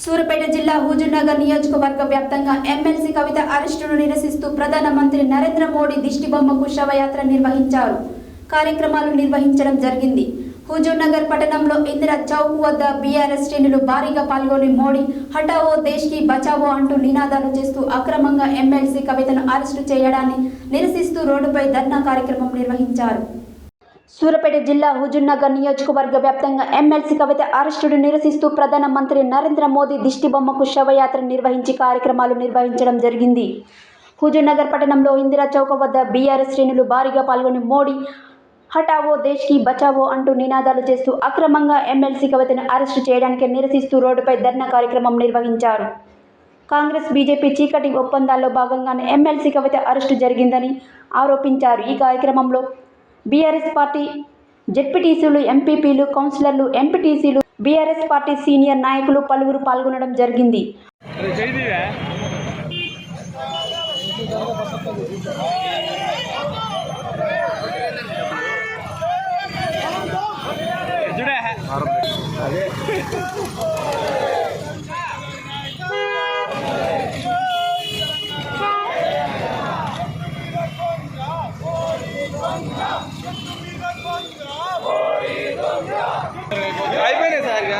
సూర్యాపేట జిల్లా హుజూర్నగర్ నియోజకవర్గ వ్యాప్తంగా ఎమ్మెల్సీ కవిత అరెస్టును నిరసిస్తూ ప్రధానమంత్రి నరేంద్ర మోడీ దిష్టిబొమ్మకు శవయాత్ర నిర్వహించారు. కార్యక్రమాలు నిర్వహించడం జరిగింది. హుజూర్నగర్ పట్టణంలో ఇందిరా చౌక్ వద్ద బీఆర్ఎస్ శ్రేణులు భారీగా పాల్గొని మోడీ హటావో దేశ్కి బచావో అంటూ నినాదాలు చేస్తూ అక్రమంగా ఎమ్మెల్సీ కవితను అరెస్టు చేయడాన్ని నిరసిస్తూ రోడ్డుపై ధర్నా కార్యక్రమం నిర్వహించారు. సూరపేట జిల్లా హుజుర్నగర్ నియోజకవర్గ వ్యాప్తంగా ఎమ్మెల్సీ కవిత అరెస్టును నిరసిస్తూ ప్రధానమంత్రి నరేంద్ర మోదీ దిష్టిబొమ్మకు శవయాత్ర నిర్వహించి కార్యక్రమాలు నిర్వహించడం జరిగింది. హుజుర్నగర్ పట్టణంలో ఇందిరా చౌక వద్ద బీఆర్ఎస్ శ్రేణులు భారీగా పాల్గొని మోడీ హటావో దేశ్కి బచావో అంటూ నినాదాలు చేస్తూ అక్రమంగా ఎమ్మెల్సీ కవితను అరెస్టు చేయడానికి నిరసిస్తూ రోడ్డుపై ధర్నా కార్యక్రమం నిర్వహించారు. కాంగ్రెస్ బీజేపీ చీకటి ఒప్పందాల్లో భాగంగానే ఎమ్మెల్సీ కవిత అరెస్టు జరిగిందని ఆరోపించారు. ఈ కార్యక్రమంలో బీఆర్ఎస్ పార్టీ జెడ్పీటీసీలు ఎంపీపీలు కౌన్సిలర్లు ఎంపీటీసీలు బీఆర్ఎస్ పార్టీ సీనియర్ నాయకులు పలువురు పాల్గొనడం జరిగింది. అదే అయిపోయినాయి సార్ ఇక.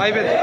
అయిపోయింది.